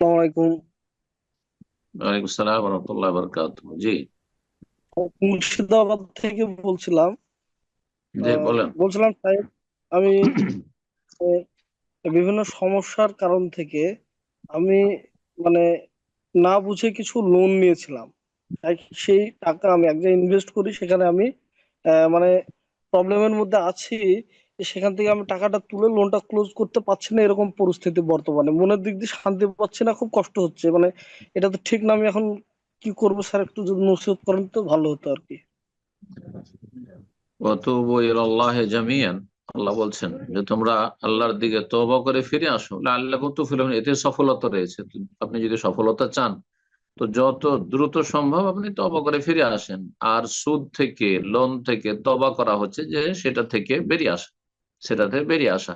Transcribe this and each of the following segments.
আসসালামু আলাইকুম ওয়ালাইকুম সালাম রহমতুল্লাহ বরকাত জি। মুর্শিদাবাদ থেকে বলছিলাম? জি বলেন। বলছিলাম সাহেব আমি বিভিন্ন সমস্যার কারণ থেকে আমি মানে না বুঝে কিছু লোন নিয়েছিলাম। সেই টাকা আমি এক জায়গায় ইনভেস্ট করি সেখানে আমি মানে প্রবলেমের মধ্যে আছি। সেখান থেকে আমি টাকাটা তুলে লোনটা ক্লোজ করতে পারছি না এরকম পরিস্থিতি বর্তমানে। মনের দিক দিয়ে শান্তি পাচ্ছি না, খুব কষ্ট হচ্ছে। মানে এটা তো ঠিক না, আমি এখন কি করব? স্যার, একটু যদি নসিহত করেন তো ভালো হতো আর কি। আল্লাহ বলছেন যে, তোমরা আল্লাহর দিকে তওবা করে ফিরে আসো। লাআল্লাকুম তুফলিহুন। এতে সফলতা রয়েছে। আপনি যদি সফলতা চান, তো যত দ্রুত সম্ভব আপনি তওবা করে ফিরে আসেন। আর সুদ থেকে লোন থেকে তবা করা হচ্ছে যে, সেটা থেকে বেরিয়ে আসা। সেটা থেকে বেরিয়ে আসা।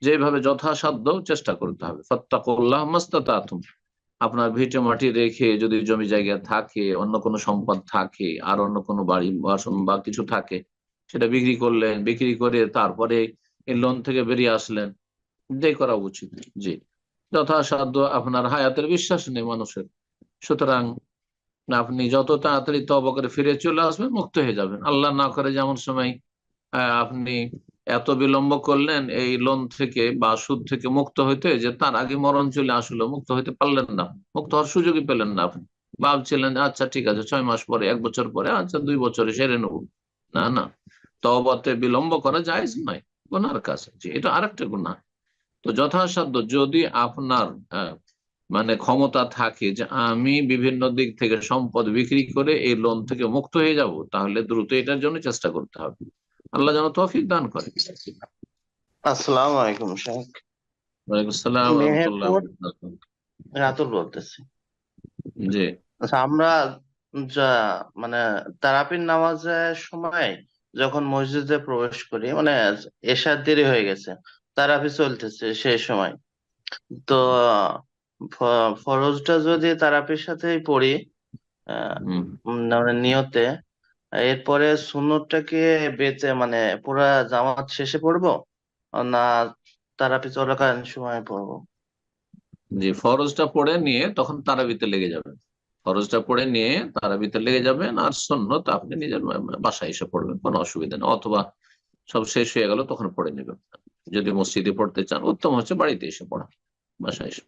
যেভাবে যথাসাধ্য চেষ্টা করতে হবে। ফাত্তাকুল্লাহ মাস্তাতাতুম। আপনার ভিটে মাটি রেখে যদি জমি জায়গা থাকে, অন্য কোনো সম্পদ থাকে, আর অন্য কোনো বাড়ি, বাসন বা কিছু থাকে, সেটা বিক্রি করলেন, বিক্রি করে তারপরে লোন থেকে বেরিয়ে আসলেন, এটাই করা উচিত। জি। যথাসাধ্য আপনার হায়াতের বিশ্বাস নেই মানুষের। সুতরাং আপনি যত তাড়াতাড়ি তবা করে ফিরে চলে আসবেন, মুক্ত হয়ে যাবেন। আল্লাহ না করে যেমন সময় আপনি এত বিলম্ব করলেন এই লোন থেকে বা সুদ থেকে মুক্ত হইতে যে তার আগে মরণ চলে আসলো, মুক্ত হইতে পারলেন না। মুক্ত হওয়ার সুযোগই পেলেন না আপনি। ভাবছিলেন আচ্ছা ঠিক আছে, ছয় মাস পরে, এক বছর পরে আচ্ছা দুই বছরে সেরে নেব। না না। তবাতে বিলম্ব করা যায় নয়, গুনার কাছে। এটা আরেকটা গুণা তো যথাসাধ্য যদি আপনার মানে ক্ষমতা থাকে যে আমি বিভিন্ন দিক থেকে সম্পদ বিক্রি করে এই লোন থেকে মুক্ত হয়ে যাব, তাহলে দ্রুত এটার জন্য চেষ্টা করতে হবে। আল্লাহ যেন তৌফিক দান করে। আসসালামু আলাইকুম শেখ ওয়ালাইকুম আসসালাম রাতুল বলতেছি। জি। আচ্ছা আমরা যা মানে তারাপির নামাজের সময় যখন মসজিদে প্রবেশ করি মানে এশার দেরি হয়ে গেছে তারাপি চলতেছে সেই সময়। তো ফরজটা যদি তারাপির সাথেই পড়ি আহ, মানে নিয়তে এরপরে সুন্নতটাকে বেঁচে মানে পুরা জামাত শেষে পড়ব? না তারাপি চলাকালীন সময় পড়ব। জি, ফরজটা পড়ে নিয়ে তখন তারাবিতে লেগে যাবেন ফরজটা পড়ে নিয়ে তারাবিতে লেগে যাবেন আর সন্ন্যত আপনি নিজের বাসায় এসে পড়বেন, কোনো অসুবিধা নেই। অথবা সব শেষ হয়ে গেল তখন পড়ে নেবেন। যদি মসজিদে পড়তে চান, উত্তম হচ্ছে বাড়িতে এসে পড়া, বাসায় এসে।